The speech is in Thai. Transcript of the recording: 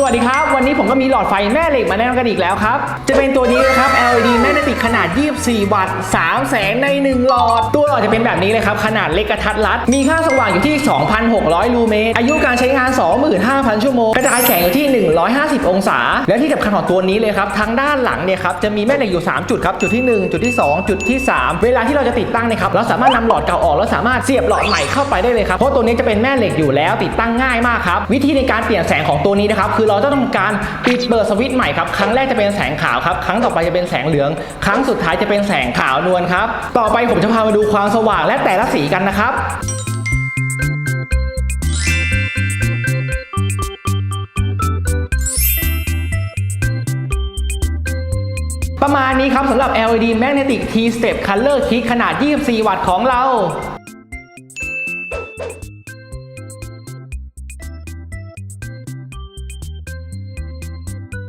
สวัสดีครับ วันนี้ผมก็มีหลอดไฟแม่เหล็กมาแนะนำกันอีกแล้วครับ จะเป็นตัวนี้นะครับ LED แมกเนติกขนาด 24 วัตต์3แสงใน 1 หลอด ตัวหลอดจะเป็นแบบนี้เลยครับ ขนาดเล็กกระทัดรัด มีค่าสว่างอยู่ที่ 2,600 ลูเมตร อายุการใช้งาน 25,000 ชั่วโมงกระจายแสงอยู่ที่ 150 องศา และที่สำคัญของตัวนี้เลยครับทางด้านหลังเนี่ยครับจะมีแม่เหล็กอยู่ 3 จุดครับจุดที่ 1 จุดที่ 2 จุดที่ 3 เวลาที่เราจะติดตั้งเนี่ยครับเราสามารถนำหลอดเก่าออกแล้วสามารถเสียบหลอดใหม่เข้าไปได้เลยครับเพราะตัวนี้จะเป็นแม่เหล็กอยู่แล้วติดตั้งง่ายมากครับวิธีในการเปลี่ยนแสงของตัวนี้นะครับคือเราจะต้องการปิดเปิดสวิตช์ใหม่ครับครั้งแรกจะเป็นแสงขาวครับครั้งต่อไปจะเป็นแสงเหลือง ครั้งสุดท้ายจะเป็นแสงขาวนวลครับต่อไปผมจะพามาดูความสว่างและแต่ละสีกันนะครับ ประมาณนี้ครับสำหรับ LED Magnetic T-Step Color Kit ขนาด 24 วัตต์ของเรา